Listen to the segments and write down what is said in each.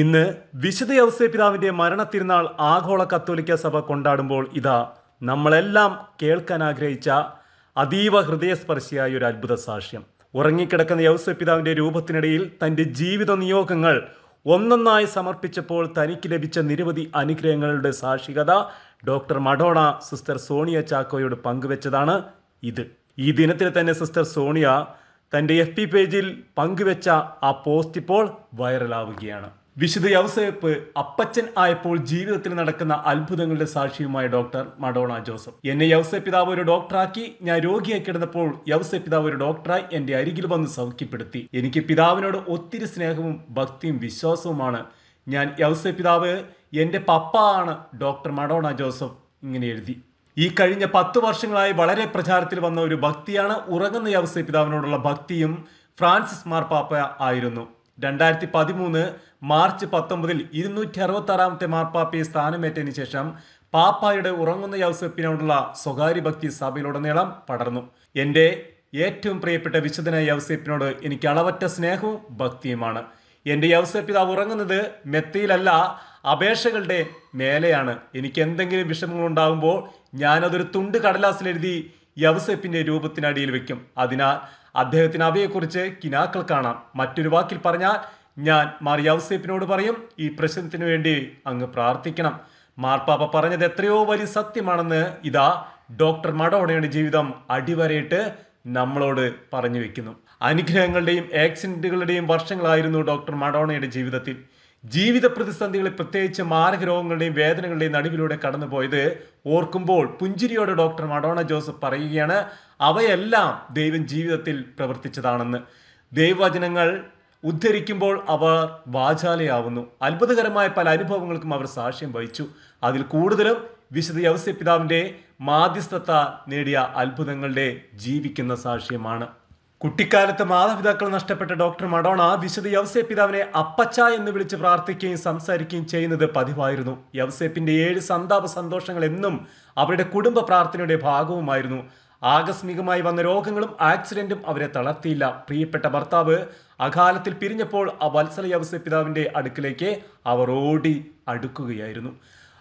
ഇന്ന് വിശുദ്ധ യൗസേ പിതാവിന്റെ മരണത്തിരുന്നാൾ ആഗോള കത്തോലിക്ക സഭ കൊണ്ടാടുമ്പോൾ ഇതാ നമ്മളെല്ലാം കേൾക്കാൻ ആഗ്രഹിച്ച അതീവ ഹൃദയസ്പർശിയായ ഒരു അത്ഭുത സാക്ഷ്യം. ഉറങ്ങിക്കിടക്കുന്ന യൗസേ രൂപത്തിനിടയിൽ തന്റെ ജീവിത നിയോഗങ്ങൾ ഒന്നൊന്നായി സമർപ്പിച്ചപ്പോൾ തനിക്ക് ലഭിച്ച നിരവധി അനുഗ്രഹങ്ങളുടെ സാക്ഷികത ഡോക്ടർ മഡോണ സിസ്റ്റർ സോണിയ ചാക്കോയോട് പങ്കുവെച്ചതാണ് ഇത്. ഈ ദിനത്തിൽ തന്നെ സിസ്റ്റർ സോണിയ തന്റെ എഫ് പി പേജിൽ പങ്കുവെച്ച ആ പോസ്റ്റ് ഇപ്പോൾ വൈറലാവുകയാണ്. വിശുദ്ധ യൗസേപ്പ് അപ്പച്ചൻ ആയപ്പോൾ ജീവിതത്തിൽ നടക്കുന്ന അത്ഭുതങ്ങളുടെ സാക്ഷിയുമായ ഡോക്ടർ മഡോണ ജോസഫ്. എന്നെ യൗസേ പിതാവ് ഒരു ഡോക്ടറാക്കി ഞാൻ രോഗിയായി കിടന്നപ്പോൾ യൗസേ പിതാവ് ഒരു ഡോക്ടറായി എന്റെ അരികിൽ വന്ന് സൗഖ്യപ്പെടുത്തി. എനിക്ക് പിതാവിനോട് ഒത്തിരി സ്നേഹവും ഭക്തിയും വിശ്വാസവുമാണ്. ഞാൻ യൗസേ പിതാവ് എന്റെ പപ്പ ആണ് ഡോക്ടർ മഡോണ ജോസഫ് ഇങ്ങനെ എഴുതി. ഈ കഴിഞ്ഞ പത്ത് വർഷങ്ങളായി വളരെ പ്രചാരത്തിൽ വന്ന ഒരു ഭക്തിയാണ് ഉറങ്ങുന്ന യൗസേ പിതാവിനോടുള്ള ഭക്തിയും ഫ്രാൻസിസ് മാർപ്പാപ്പ ആയിരുന്നു. രണ്ടായിരത്തി പതിമൂന്ന് മാർച്ച് പത്തൊമ്പതിൽ ഇരുന്നൂറ്റി അറുപത്തി ആറാമത്തെ മാർപ്പാപ്പയെ സ്ഥാനമേറ്റതിനു ശേഷം പാപ്പായുടെ ഉറങ്ങുന്ന യൗസപ്പിനോടുള്ള സ്വകാര്യ ഭക്തി സഭയിലുടനീളം പടർന്നു. എന്റെ ഏറ്റവും പ്രിയപ്പെട്ട വിശുദ്ധനായ യൗസേപ്പിനോട് എനിക്ക് അളവറ്റ സ്നേഹവും ഭക്തിയുമാണ്. എന്റെ യൗസപ്പിതാവ് ഉറങ്ങുന്നത് മെത്തയിലല്ല അപേക്ഷകളുടെ മേലെയാണ്. എനിക്ക് എന്തെങ്കിലും വിഷമങ്ങൾ ഉണ്ടാകുമ്പോൾ ഞാനതൊരു തുണ്ട് കടലാസിൽ എഴുതി യവസപ്പിന്റെ രൂപത്തിനടിയിൽ വെക്കും. അതിനാൽ അദ്ദേഹത്തിന് അവയെക്കുറിച്ച് കിനാക്കൾ കാണാം. മറ്റൊരു വാക്കിൽ പറഞ്ഞാൽ ഞാൻ മാർ പറയും ഈ പ്രശ്നത്തിന് വേണ്ടി അങ്ങ് പ്രാർത്ഥിക്കണം. മാർപ്പാപ്പ പറഞ്ഞത് എത്രയോ വലിയ സത്യമാണെന്ന് ഇതാ ഡോക്ടർ മഡോണയുടെ ജീവിതം അടിവരയിട്ട് നമ്മളോട് പറഞ്ഞു വെക്കുന്നു. അനുഗ്രഹങ്ങളുടെയും ആക്സിഡന്റുകളുടെയും വർഷങ്ങളായിരുന്നു ഡോക്ടർ മഡോണയുടെ ജീവിതത്തിൽ. ജീവിത പ്രതിസന്ധികളെ പ്രത്യേകിച്ച് മാരക രോഗങ്ങളുടെയും വേദനകളുടെയും നടുവിലൂടെ കടന്നുപോയത് ഓർക്കുമ്പോൾ പുഞ്ചിരിയോടെ ഡോക്ടർ മഡോണ ജോസഫ് പറയുകയാണ് അവയെല്ലാം ദൈവം ജീവിതത്തിൽ പ്രവർത്തിച്ചതാണെന്ന്. ദൈവവചനങ്ങൾ ഉദ്ധരിക്കുമ്പോൾ അവർ വാചാലയാവുന്നു. അത്ഭുതകരമായ പല അനുഭവങ്ങൾക്കും അവർ സാക്ഷ്യം വഹിച്ചു. അതിൽ കൂടുതലും വിശുദ്ധ യവസ്യ പിതാവിന്റെ മാധ്യസ്ഥത നേടിയ അത്ഭുതങ്ങളുടെ ജീവിക്കുന്ന സാക്ഷ്യമാണ്. കുട്ടിക്കാലത്ത് മാതാപിതാക്കൾ നഷ്ടപ്പെട്ട ഡോക്ടർ മഡോണ വിശുദ്ധ യവസേ പിതാവിനെ അപ്പച്ച എന്ന് വിളിച്ച് പ്രാർത്ഥിക്കുകയും സംസാരിക്കുകയും ചെയ്യുന്നത് പതിവായിരുന്നു. യവസേപ്പിന്റെ ഏഴ് സന്താപ സന്തോഷങ്ങൾ എന്നും അവരുടെ കുടുംബ പ്രാർത്ഥനയുടെ ഭാഗവുമായിരുന്നു. ആകസ്മികമായി വന്ന രോഗങ്ങളും ആക്സിഡന്റും അവരെ തളർത്തിയില്ല. പ്രിയപ്പെട്ട ഭർത്താവ് അകാലത്തിൽ പിരിഞ്ഞപ്പോൾ ആ വത്സല യവസേ പിതാവിന്റെ അടുക്കിലേക്ക് അവർ ഓടി അടുക്കുകയായിരുന്നു.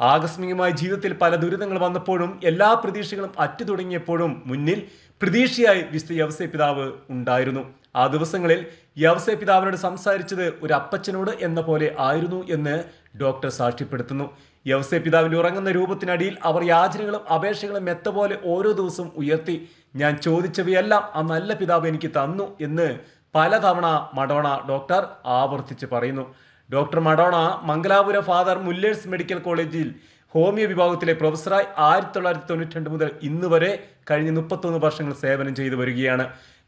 ആകസ്മികമായി ജീവിതത്തിൽ പല ദുരിതങ്ങൾ വന്നപ്പോഴും എല്ലാ പ്രതീക്ഷകളും അറ്റു തുടങ്ങിയപ്പോഴും മുന്നിൽ പ്രതീക്ഷയായി വിശുദ്ധ യവസേ പിതാവ് ഉണ്ടായിരുന്നു. ആ ദിവസങ്ങളിൽ യവസേ പിതാവിനോട് സംസാരിച്ചത് ഒരു അപ്പച്ചനോട് എന്ന പോലെ ആയിരുന്നു എന്ന് ഡോക്ടർ സാക്ഷ്യപ്പെടുത്തുന്നു. യവസേ പിതാവിന്റെ ഉറങ്ങുന്ന രൂപത്തിനടിയിൽ അവർ യാചനകളും അപേക്ഷകളും മെത്ത പോലെ ഓരോ ദിവസവും ഉയർത്തി ഞാൻ ചോദിച്ചവയെല്ലാം ആ നല്ല പിതാവ് എനിക്ക് തന്നു എന്ന് പലതവണ മഡോണ ഡോക്ടർ ആവർത്തിച്ച് പറയുന്നു. ഡോക്ടർ മഡോണ മംഗലാപുര ഫാദർ മുല്ലേഴ്സ് മെഡിക്കൽ കോളേജിൽ ഹോമിയോ വിഭാഗത്തിലെ പ്രൊഫസറായി ആയിരത്തി തൊള്ളായിരത്തി തൊണ്ണൂറ്റി രണ്ട് മുതൽ ഇന്ന് വരെ കഴിഞ്ഞ മുപ്പത്തൊന്ന് വർഷങ്ങൾ സേവനം ചെയ്തു വരികയാണ്.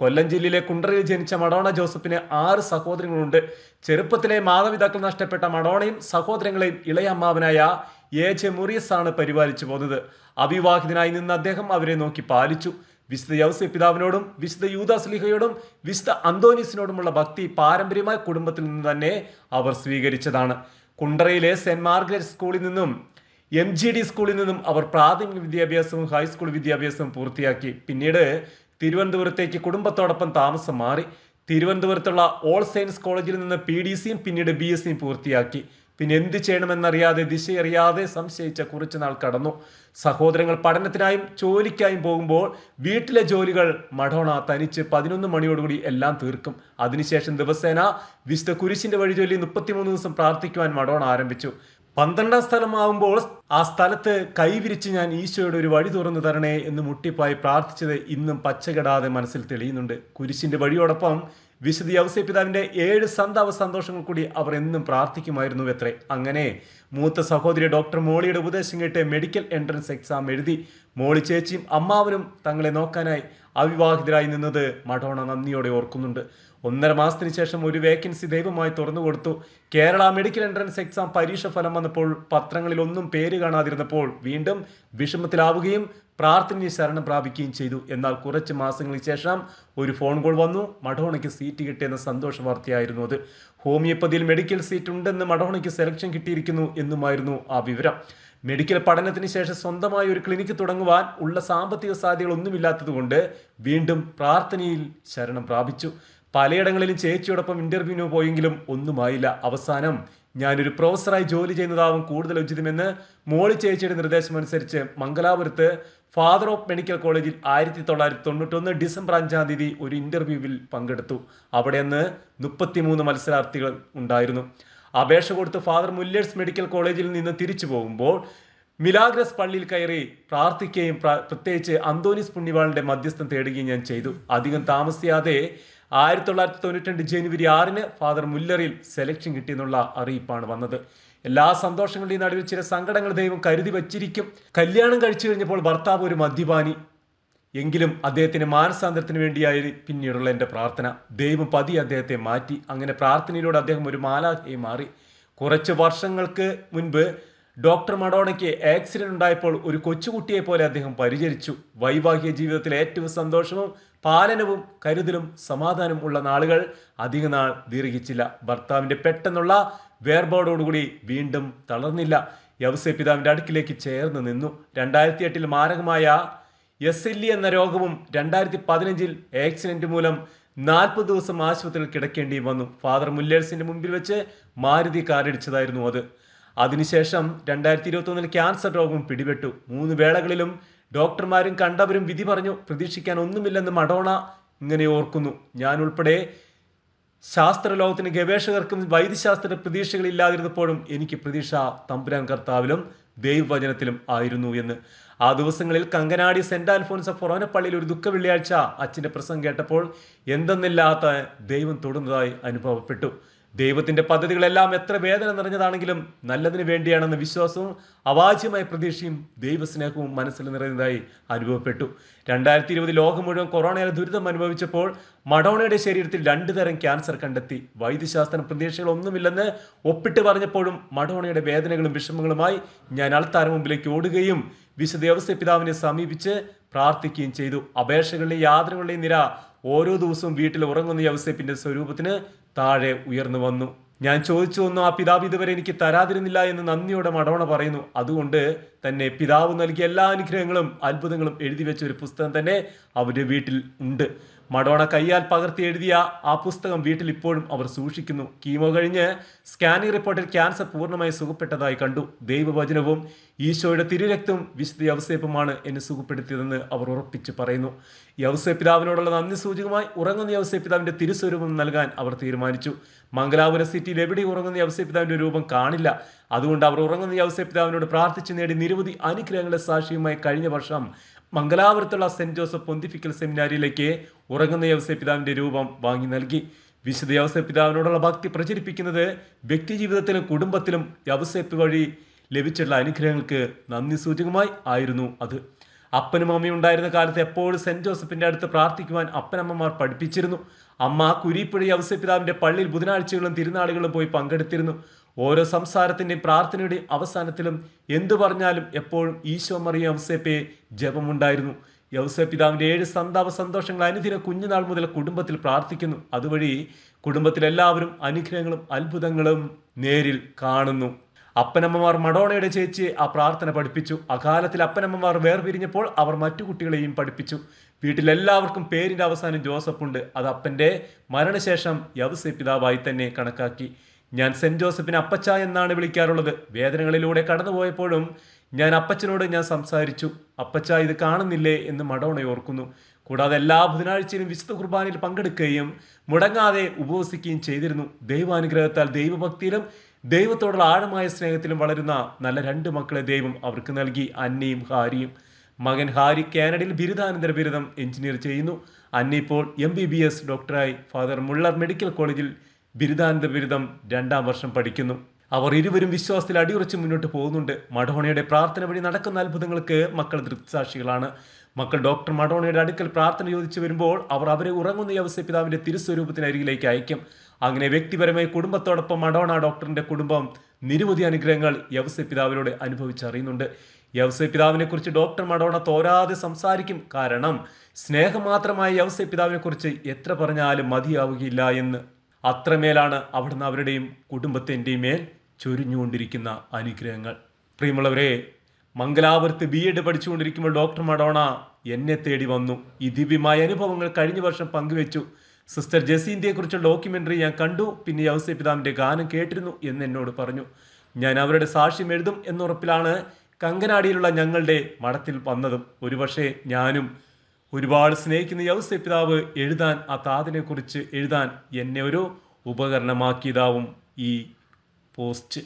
കൊല്ലം ജില്ലയിലെ കുണ്ടറയിൽ ജനിച്ച മഡോണ ജോസഫിന് ആറ് സഹോദരങ്ങളുണ്ട്. ചെറുപ്പത്തിലെ മാതാപിതാക്കൾ നഷ്ടപ്പെട്ട മഡോണയും സഹോദരങ്ങളെയും ഇളയ അമ്മാവനായ എ ജെ മുറിയസ് ആണ് പരിപാലിച്ചു പോകുന്നത് അവിവാഹിതനായി നിന്ന് അദ്ദേഹം അവരെ നോക്കി പാലിച്ചു. വിശുദ്ധ യൗസെ പിതാവിനോടും വിശുദ്ധ യൂദാസ്ലിഹയോടും വിശുദ്ധ അന്തോനീസിനോടുമുള്ള ഭക്തി പാരമ്പര്യമായ കുടുംബത്തിൽ നിന്ന് തന്നെ അവർ സ്വീകരിച്ചതാണ്. കുണ്ടറയിലെ സെന്റ് മാർഗരറ്റ് സ്കൂളിൽ നിന്നും എം ജി ഡി സ്കൂളിൽ നിന്നും അവർ പ്രാഥമിക വിദ്യാഭ്യാസവും ഹൈസ്കൂൾ വിദ്യാഭ്യാസവും പൂർത്തിയാക്കി. പിന്നീട് തിരുവനന്തപുരത്തേക്ക് കുടുംബത്തോടൊപ്പം താമസം മാറി. തിരുവനന്തപുരത്തുള്ള ഓൾ സയൻസ് കോളേജിൽ നിന്ന് പി ഡി സിയും പിന്നീട് ബി എസ് സിയും പൂർത്തിയാക്കി. പിന്നെ എന്ത് ചെയ്യണമെന്നറിയാതെ ദിശയറിയാതെ സംശയിച്ച കുറച്ചു നാൾ കടന്നു. സഹോദരങ്ങൾ പഠനത്തിനായും ജോലിക്കായും പോകുമ്പോൾ വീട്ടിലെ ജോലികൾ മഡോണ തനിച്ച് പതിനൊന്ന് മണിയോടുകൂടി എല്ലാം തീർക്കും. അതിനുശേഷം ദിവസേന വിശുദ്ധ കുരിശിന്റെ വഴി ചൊല്ലി മുപ്പത്തിമൂന്ന് ദിവസം പ്രാർത്ഥിക്കുവാൻ മഡോണ ആരംഭിച്ചു. പന്ത്രണ്ടാം സ്ഥലമാവുമ്പോൾ ആ സ്ഥലത്ത് കൈവിരിച്ച് ഞാൻ ഈശോയുടെ ഒരു വഴി തുറന്നു തരണേ എന്ന് മുട്ടിപ്പായി പ്രാർത്ഥിച്ചത് ഇന്നും പച്ചകെടാതെ മനസ്സിൽ തെളിയുന്നുണ്ട്. കുരിശിന്റെ വഴിയോടൊപ്പം വിശുദ്ധ യവസേ പിതാവിന്റെ ഏഴ് സന്താപ സന്തോഷങ്ങൾ കൂടി അവർ എന്നും പ്രാർത്ഥിക്കുമായിരുന്നു എത്രേ. അങ്ങനെ മൂത്ത സഹോദരി ഡോക്ടർ മോളിയുടെ ഉപദേശം കേട്ട് മെഡിക്കൽ എൻട്രൻസ് എക്സാം എഴുതി മോളി ചേച്ചിയും അമ്മാവനും തങ്ങളെ നോക്കാനായി അവിവാഹിതരായി നിന്നത് മഡോണ നന്ദിയോടെ ഓർക്കുന്നുണ്ട്. ഒന്നര മാസത്തിന് ശേഷം ഒരു വേക്കൻസി ദൈവമായി തുറന്നു കൊടുത്തു. കേരള മെഡിക്കൽ എൻട്രൻസ് എക്സാം പരീക്ഷ ഫലം വന്നപ്പോൾ പത്രങ്ങളിൽ ഒന്നും പേര് കാണാതിരുന്നപ്പോൾ വീണ്ടും വിഷമത്തിലാവുകയും പ്രാർത്ഥനയെ ശരണം പ്രാപിക്കുകയും ചെയ്തു. എന്നാൽ കുറച്ച് മാസങ്ങൾക്ക് ശേഷം ഒരു ഫോൺ കോൾ വന്നു. മഡോണയ്ക്ക് സീറ്റ് കിട്ടിയെന്ന സന്തോഷ വാർത്തയായിരുന്നു അത്. ഹോമിയോപ്പതിയിൽ മെഡിക്കൽ സീറ്റ് ഉണ്ടെന്ന് മഡോണയ്ക്ക് സെലക്ഷൻ കിട്ടിയിരിക്കുന്നു എന്നുമായിരുന്നു ആ വിവരം. മെഡിക്കൽ പഠനത്തിന് ശേഷം സ്വന്തമായി ഒരു ക്ലിനിക്ക് തുടങ്ങുവാൻ ഉള്ള സാമ്പത്തിക സാധ്യതകളൊന്നുമില്ലാത്തതുകൊണ്ട് വീണ്ടും പ്രാർത്ഥനയിൽ ശരണം പ്രാപിച്ചു. പലയിടങ്ങളിലും ചേച്ചിയോടൊപ്പം ഇന്റർവ്യൂവിന് പോയെങ്കിലും ഒന്നുമായില്ല. അവസാനം ഞാനൊരു പ്രൊഫസറായി ജോലി ചെയ്യുന്നതാവും കൂടുതൽ ഉചിതമെന്ന് മോളി ചേച്ചിയുടെ നിർദ്ദേശമനുസരിച്ച് മംഗലാപുരത്ത് ഫാദർ ഓഫ് മെഡിക്കൽ കോളേജിൽ ആയിരത്തി തൊള്ളായിരത്തി തൊണ്ണൂറ്റൊന്ന് ഡിസംബർ അഞ്ചാം തീയതി ഒരു ഇന്റർവ്യൂവിൽ പങ്കെടുത്തു. അവിടെ അന്ന് മുപ്പത്തിമൂന്ന് മത്സരാർത്ഥികൾ ഉണ്ടായിരുന്നു. അപേക്ഷ കൊടുത്ത് ഫാദർ മുല്ലേഴ്സ് മെഡിക്കൽ കോളേജിൽ നിന്ന് തിരിച്ചു പോകുമ്പോൾ മിലാഗ്രസ് പള്ളിയിൽ കയറി പ്രാർത്ഥിക്കുകയും പ്ര- പ്രത്യേകിച്ച് അന്തോനിസ് പുണ്യവാളിന്റെ മധ്യസ്ഥം തേടുകയും ഞാൻ ചെയ്തു. അധികം താമസിയാതെ ആയിരത്തി തൊള്ളായിരത്തി തൊണ്ണൂറ്റി ജനുവരി ആറിന് ഫാദർ മുല്ലറിൽ സെലക്ഷൻ കിട്ടിയെന്നുള്ള അറിയിപ്പാണ് വന്നത്. എല്ലാ സന്തോഷങ്ങളുടെയും നടുവിൽ ചില സങ്കടങ്ങൾ ദൈവം കരുതി വച്ചിരിക്കും. കല്യാണം കഴിച്ചു കഴിഞ്ഞപ്പോൾ ഭർത്താവ് ഒരു മദ്യപാനി. എങ്കിലും അദ്ദേഹത്തിന് മാനസാന്തരത്തിന് വേണ്ടിയായി പിന്നീടുള്ള എന്റെ പ്രാർത്ഥന. ദൈവം പതി അദ്ദേഹത്തെ മാറ്റി. അങ്ങനെ പ്രാർത്ഥനയിലൂടെ അദ്ദേഹം ഒരു മാലാഖയായി മാറി. കുറച്ച് വർഷങ്ങൾക്ക് മുൻപ് ഡോക്ടർ മഡോണയ്ക്ക് ആക്സിഡന്റ് ഉണ്ടായപ്പോൾ ഒരു കൊച്ചുകുട്ടിയെ പോലെ അദ്ദേഹം പരിചരിച്ചു. വൈവാഹിക ജീവിതത്തിലെ ഏറ്റവും സന്തോഷവും പാലനവും കരുതലും സമാധാനവും ഉള്ള നാളുകൾ അധിക നാൾ ദീർഘിച്ചില്ല. ഭർത്താവിന്റെ പെട്ടെന്നുള്ള വേർപാടോടുകൂടി വീണ്ടും തളർന്നില്ല. യവസെ പിതാവിന്റെ അടുക്കിലേക്ക് ചേർന്ന് നിന്നു. രണ്ടായിരത്തി എട്ടിൽ മാരകമായ എസ് എൽ ഇ എന്ന രോഗവും രണ്ടായിരത്തി പതിനഞ്ചിൽ ആക്സിഡന്റ് മൂലം നാൽപ്പത് ദിവസം ആശുപത്രിയിൽ കിടക്കേണ്ടി വന്നു. ഫാദർ മുല്ലേഴ്സിന്റെ മുമ്പിൽ വെച്ച് മാരുതി കാറിടിച്ചതായിരുന്നു അത്. അതിനുശേഷം രണ്ടായിരത്തി ഇരുപത്തി ഒന്നിൽ ക്യാൻസർ രോഗം പിടിപെട്ടു. മൂന്ന് വേളകളിലും ഡോക്ടർമാരും കണ്ടവരും വിധി പറഞ്ഞു പ്രതീക്ഷിക്കാൻ ഒന്നുമില്ലെന്ന് മഡോണ ഇങ്ങനെ ഓർക്കുന്നു. ഞാൻ ഉൾപ്പെടെ ശാസ്ത്രലോകത്തിന് ഗവേഷകർക്കും വൈദ്യശാസ്ത്ര പ്രതീക്ഷകളില്ലാതിരുന്നപ്പോഴും എനിക്ക് പ്രതീക്ഷ തമ്പുരാൻ കർത്താവിലും ദൈവവചനത്തിലും ആയിരുന്നു എന്ന്. ആ ദിവസങ്ങളിൽ കങ്കനാടി സെന്റ് ആൽഫോൻസ് ഫൊറോനപ്പള്ളിയിൽ ഒരു ദുഃഖ വെള്ളിയാഴ്ച അച്ഛന്റെ പ്രസംഗം കേട്ടപ്പോൾ എന്തെന്നില്ലാത്ത ദൈവം തൊടുന്നതായി അനുഭവപ്പെട്ടു. ദൈവത്തിന്റെ പദ്ധതികളെല്ലാം എത്ര വേദന നിറഞ്ഞതാണെങ്കിലും നല്ലതിന് വേണ്ടിയാണെന്ന വിശ്വാസവും അവാച്യമായ പ്രതീക്ഷയും ദൈവസ്നേഹവും മനസ്സിൽ നിറഞ്ഞതായി അനുഭവപ്പെട്ടു. രണ്ടായിരത്തി ഇരുപത് ലോകം മുഴുവൻ കൊറോണയുടെ ദുരിതം അനുഭവിച്ചപ്പോൾ മഡോണയുടെ ശരീരത്തിൽ രണ്ടു തരം ക്യാൻസർ കണ്ടെത്തി. വൈദ്യശാസ്ത്ര പ്രതീക്ഷകളൊന്നുമില്ലെന്ന് ഒപ്പിട്ട് പറഞ്ഞപ്പോഴും മഡോണയുടെ വേദനകളും വിഷമങ്ങളുമായി ഞാൻ അൾത്താര മുമ്പിലേക്ക് ഓടുകയും വിശുദ്ധ പിതാവിനെ സമീപിച്ച് പ്രാർത്ഥിക്കുകയും ചെയ്തു. അപേക്ഷകളുടെയും യാതനകളുടെയും നിര ഓരോ ദിവസവും വീട്ടിൽ ഉറങ്ങുന്ന യവസേപ്പിന്റെ സ്വരൂപത്തിന് താഴെ ഉയർന്നു വന്നു. ഞാൻ ചോദിച്ചു ഒന്നും ആ പിതാവ് ഇതുവരെ എനിക്ക് തരാതിരുന്നില്ല എന്ന് നന്ദിയോടെ മടവണ പറയുന്നു. അതുകൊണ്ട് തന്നെ പിതാവ് നൽകിയ എല്ലാ അനുഗ്രഹങ്ങളും അത്ഭുതങ്ങളും എഴുതി വെച്ച ഒരു പുസ്തകം തന്നെ അവരുടെ വീട്ടിൽ ഉണ്ട്. മഡോണ കയ്യാൽ പകർത്തി എഴുതിയ ആ പുസ്തകം വീട്ടിൽ ഇപ്പോഴും അവർ സൂക്ഷിക്കുന്നു. കീമോ കഴിഞ്ഞ് സ്കാനിംഗ് റിപ്പോർട്ടിൽ ക്യാൻസർ പൂർണമായി സുഖപ്പെട്ടതായി കണ്ടു. ദൈവവചനവും ഈശോയുടെ തിരുരക്തവും വിശുദ്ധ യവസേപ്പുമാണ് എന്നെ സുഖപ്പെടുത്തിയതെന്ന് അവർ ഉറപ്പിച്ച് പറയുന്നു. യവസേ പിതാവിനോടുള്ള നന്ദി സൂചകമായി ഉറങ്ങുന്ന യവസേ പിതാവിന്റെ തിരുസ്വരൂപം നൽകാൻ അവർ തീരുമാനിച്ചു. മംഗലാപുരം സിറ്റിയിൽ എവിടെ ഉറങ്ങുന്ന യവസേ പിതാവിന്റെ രൂപം കാണില്ല. അതുകൊണ്ട് അവർ ഉറങ്ങുന്ന യവസേ പിതാവിനോട് പ്രാർത്ഥിച്ചു നേടി നിരവധി അനുഗ്രഹങ്ങളുടെ സാക്ഷിയുമായി കഴിഞ്ഞ വർഷം മംഗലാപുരത്തുള്ള സെന്റ് ജോസഫ് പൊന്തിഫിക്കൽ സെമിനാരിയിലേക്ക് ഉറങ്ങുന്ന യവസേ പിതാവിന്റെ രൂപം വാങ്ങി നൽകി. വിശുദ്ധ യവസേ പിതാവിനോടുള്ള ഭക്തി പ്രചരിപ്പിക്കുന്നത് വ്യക്തി ജീവിതത്തിലും കുടുംബത്തിലും യവസേപ്പ് വഴി ലഭിച്ചിട്ടുള്ള അനുഗ്രഹങ്ങൾക്ക് നന്ദി സൂചകമായി ആയിരുന്നു അത്. അപ്പനും അമ്മയും ഉണ്ടായിരുന്ന കാലത്ത് എപ്പോഴും സെന്റ് ജോസഫിന്റെ അടുത്ത് പ്രാർത്ഥിക്കുവാൻ അപ്പനമ്മമാർ പഠിപ്പിച്ചിരുന്നു. അമ്മ കുരിപ്പുഴ അവസ്യപിതാവിന്റെ പള്ളിയിൽ ബുധനാഴ്ചകളും തിരുനാളുകളും പോയി പങ്കെടുത്തിരുന്നു. ഓരോ സംസാരത്തിന്റെയും പ്രാർത്ഥനയുടെയും അവസാനത്തിലും എന്തു പറഞ്ഞാലും എപ്പോഴും ഈശോ മറിയ യവസേപ്പയെ ജപമുണ്ടായിരുന്നു. യവസേ പിതാവിന്റെ ഏഴ് സന്താപ സന്തോഷങ്ങൾ അനുദിന കുഞ്ഞുനാൾ മുതൽ കുടുംബത്തിൽ പ്രാർത്ഥിക്കുന്നു. അതുവഴി കുടുംബത്തിലെല്ലാവരും അനുഗ്രഹങ്ങളും അത്ഭുതങ്ങളും നേരിൽ കാണുന്നു. അപ്പനമ്മമാർ മഡോണയുടെ ചേച്ചിയെ ആ പ്രാർത്ഥന പഠിപ്പിച്ചു. അകാലത്തിൽ അപ്പനമ്മമാർ വേർപിരിഞ്ഞപ്പോൾ അവർ മറ്റു കുട്ടികളെയും പഠിപ്പിച്ചു. വീട്ടിലെല്ലാവർക്കും പേരിന്റെ അവസാനം ജോസഫ് ഉണ്ട് അത് അപ്പന്റെ മരണശേഷം യവസെ പിതാവായി തന്നെ കണക്കാക്കി. ഞാൻ സെന്റ് ജോസഫിനെ അപ്പച്ച എന്നാണ് വിളിക്കാറുള്ളത്. വേദനകളിലൂടെ കടന്നുപോയപ്പോഴും ഞാൻ അപ്പച്ചനോട് ഞാൻ സംസാരിച്ചു. അപ്പച്ച ഇത് കാണുന്നില്ലേ എന്ന് മഡോണ ഓർക്കുന്നു. കൂടാതെ എല്ലാ ബുധനാഴ്ചയിലും വിശുദ്ധ കുർബാനയിൽ പങ്കെടുക്കുകയും മുടങ്ങാതെ ഉപവസിക്കുകയും ചെയ്തിരുന്നു. ദൈവാനുഗ്രഹത്താൽ ദൈവഭക്തിയിലും ദൈവത്തോടുള്ള ആഴമായ സ്നേഹത്തിലും വളരുന്ന നല്ല രണ്ട് മക്കളെ ദൈവം അവർക്ക് നൽകി. അന്നയും ഹാരിയും. മകൻ ഹാരി കാനഡയിൽ ബിരുദാനന്തര ബിരുദം എഞ്ചിനീയർ ചെയ്യുന്നു. അന്ന ഇപ്പോൾ എം ബി ബി എസ് ഡോക്ടറായി. ഫാദർ മുള്ളർ മെഡിക്കൽ കോളേജിൽ ബിരുദാനന്തര ബിരുദം രണ്ടാം വർഷം പഠിക്കുന്നു. അവർ ഇരുവരും വിശ്വാസത്തിൽ അടിയുറച്ച് മുന്നോട്ട് പോകുന്നുണ്ട്. മഡോണയുടെ പ്രാർത്ഥന വഴി നടക്കുന്ന അത്ഭുതങ്ങൾക്ക് മക്കൾ ദൃക്സാക്ഷികളാണ്. മക്കൾ ഡോക്ടർ മഡോണയുടെ അടുക്കൽ പ്രാർത്ഥന ചോദിച്ചു വരുമ്പോൾ അവർ അവരെ ഉറങ്ങുന്ന യവസ പിതാവിന്റെ തിരുസ്വരൂപത്തിന് അരികിലേക്ക് അയക്കും അങ്ങനെ വ്യക്തിപരമായി കുടുംബത്തോടൊപ്പം മഡോണ ഡോക്ടറിന്റെ കുടുംബം. നിരവധി അനുഗ്രഹങ്ങൾ യവസൈ പിതാവിലൂടെ അനുഭവിച്ചറിയുന്നുണ്ട്. പിതാവിനെ കുറിച്ച് ഡോക്ടർ മഡോണ തോരാതെ സംസാരിക്കും. കാരണം സ്നേഹം മാത്രമായ യവസൈ പിതാവിനെ കുറിച്ച് എത്ര പറഞ്ഞാലും മതിയാവുകയില്ല എന്ന്. അത്രമേലാണ് അവിടുന്ന് അവരുടെയും കുടുംബത്തിന്റെയും മേൽ ചൊരിഞ്ഞുകൊണ്ടിരിക്കുന്ന അനുഗ്രഹങ്ങൾ. പ്രിയമുള്ളവരെ മംഗലാപുരത്ത് ബി എഡ് പഠിച്ചുകൊണ്ടിരിക്കുമ്പോൾ ഡോക്ടർ മഡോണ എന്നെ തേടി വന്നു. ഈ ദിവ്യമായ അനുഭവങ്ങൾ കഴിഞ്ഞ വർഷം പങ്കുവെച്ചു. സിസ്റ്റർ ജസീന്റെയെ കുറിച്ചുള്ള ഡോക്യുമെന്ററി ഞാൻ കണ്ടു. പിന്നെ യൗസേ പിതാവിന്റെ ഗാനം കേട്ടിരുന്നു എന്ന് എന്നോട് പറഞ്ഞു. ഞാൻ അവരുടെ സാക്ഷ്യം എഴുതും എന്നുറപ്പിലാണ് കങ്കനാടിയിലുള്ള ഞങ്ങളുടെ മഠത്തിൽ വന്നതും. ഒരുപക്ഷെ ഞാനും ഒരുപാട് സ്നേഹിക്കുന്ന യൗസേ പിതാവ് എഴുതാൻ ആ താതിനെ കുറിച്ച് എഴുതാൻ എന്നെ ഒരു ഉപകരണമാക്കിയതാവും ഈ പോസ്റ്റ്.